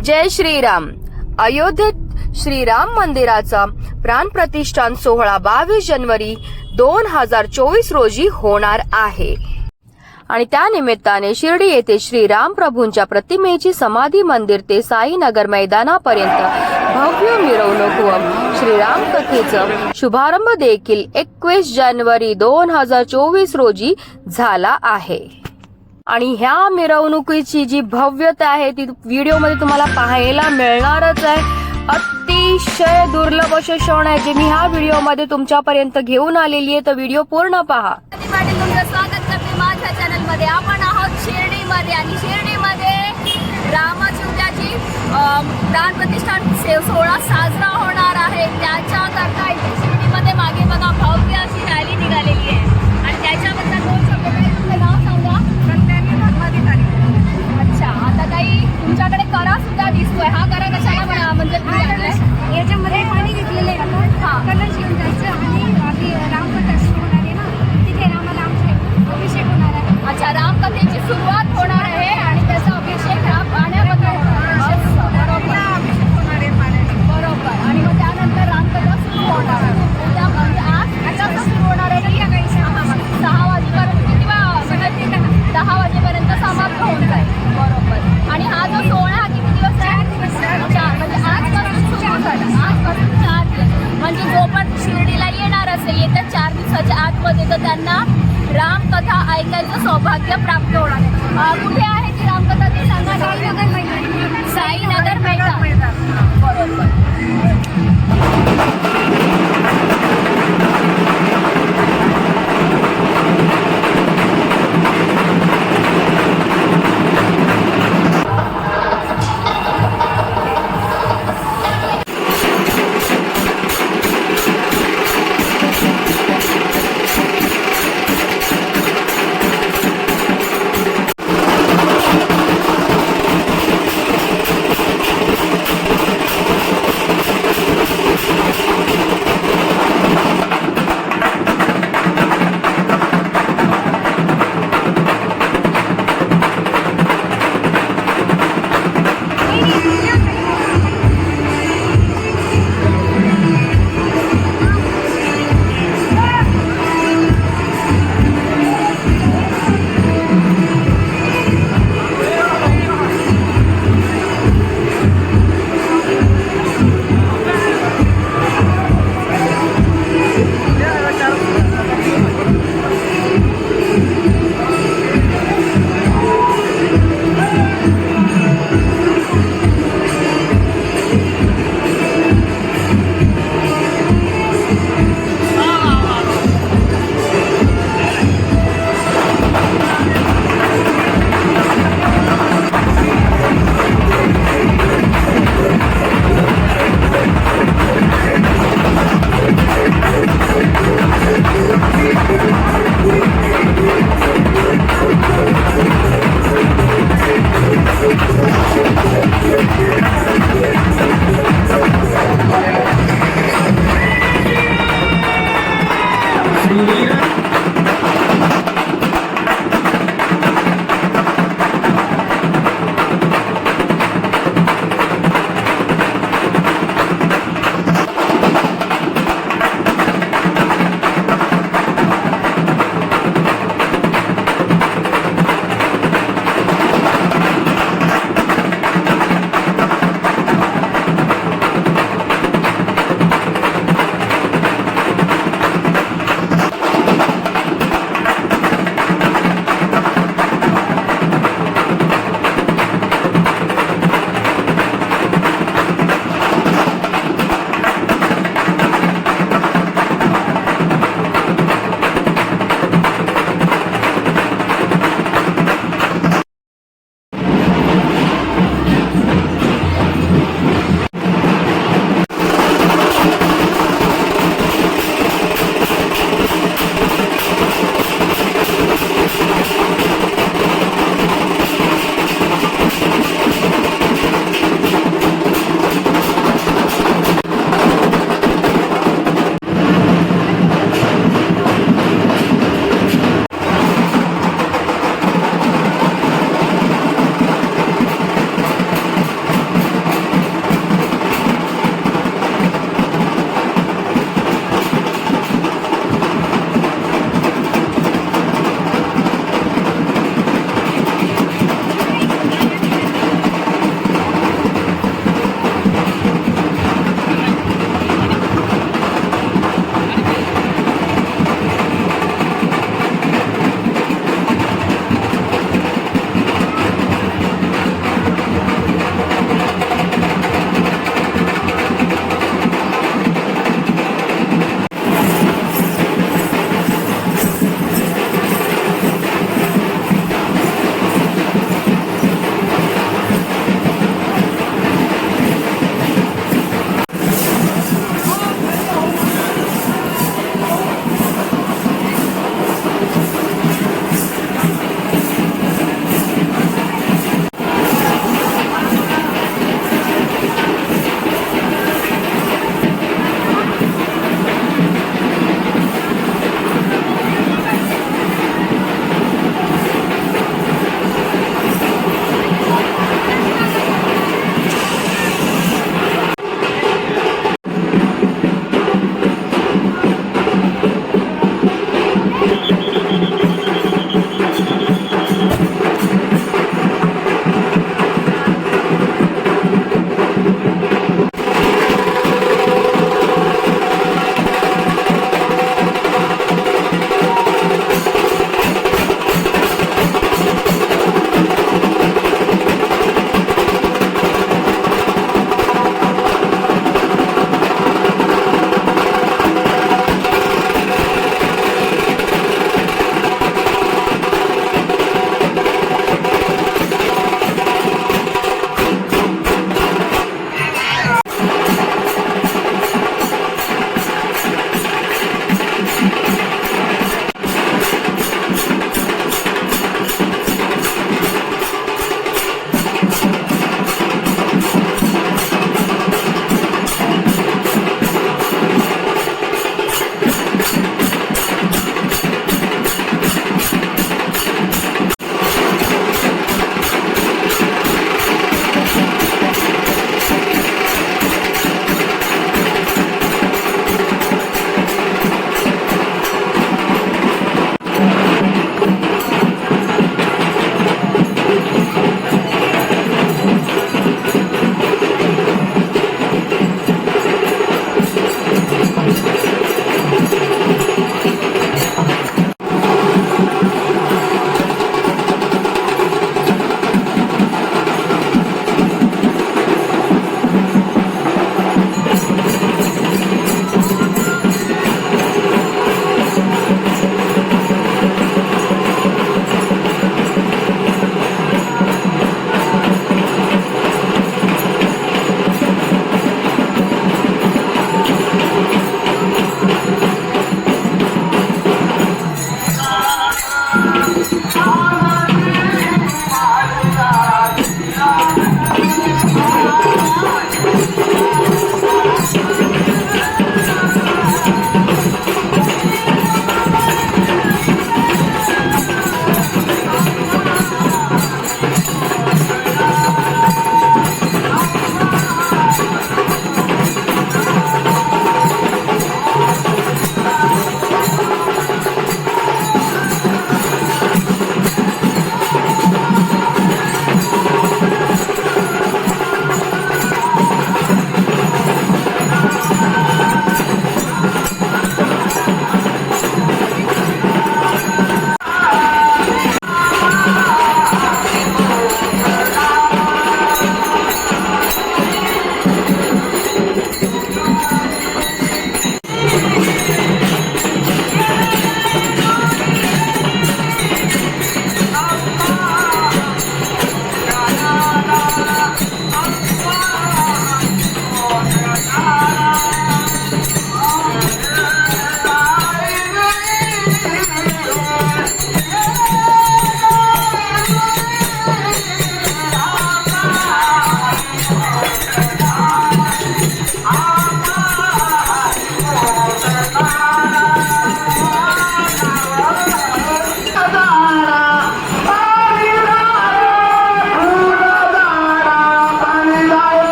जय श्रीराम. अयोध्येत श्रीराम मंदिराचा प्राणप्रतिष्ठान सोहळा बावीस जानेवारी दोन हजार चोवीस रोजी होणार आहे. आणि त्या निमित्ताने शिर्डी येथे श्रीराम प्रभूंच्या प्रतिमेची समाधी मंदिर ते साईनगर मैदानापर्यंत भव्य मिरवणूक व श्रीराम कथेचं शुभारंभ देखील एकवीस जानेवारी दोन हजार चोवीस रोजी झाला आहे. आणि ह्या मिरवणुकीची जी भव्यता आहे ती व्हिडिओमध्ये तुम्हाला पाहायला मिळणारच आहे. अतिशय दुर्लभ असे क्षण आहे जे मी ह्या व्हिडिओमध्ये तुमच्यापर्यंत घेऊन आलेली आहे. तर व्हिडिओ पूर्ण पहा. पाटील तुमचं स्वागत करते माझ्या चॅनलमध्ये आपण आहोत शिर्डीमध्ये आणि शिर्डीमध्ये रामाची प्राण प्रतिष्ठान सोहळा साजरा होणार आहे. त्याच्याकरता इथे शिर्डीमध्ये मागे बघा भव्य अशी त्यांचं सौभाग्य प्राप्त होणार आहे. कुठे आहे ती रामकथा ते सांगा. साईनगर मैदान. साईनगर मैदान. बरोबर.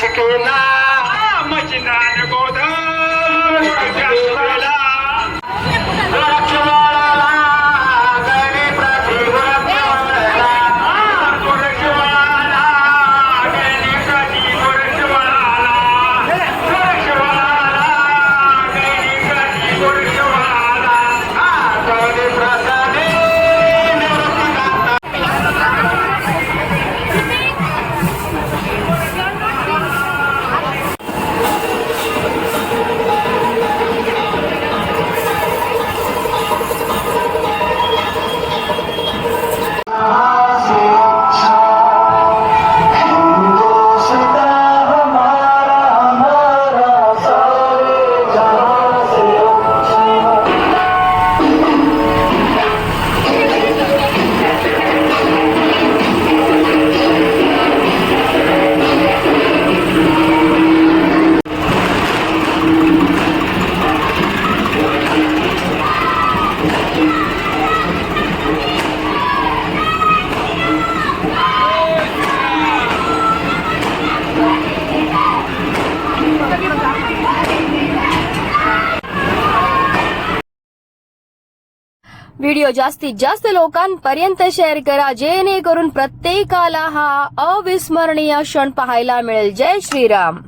Chicken, ah, much in the golden, video जास्तीत जास्त लोकांपर्यंत शेअर करा जेणेकरून प्रत्येकाला हा अविस्मरणीय क्षण पाहायला मिळेल जय श्रीराम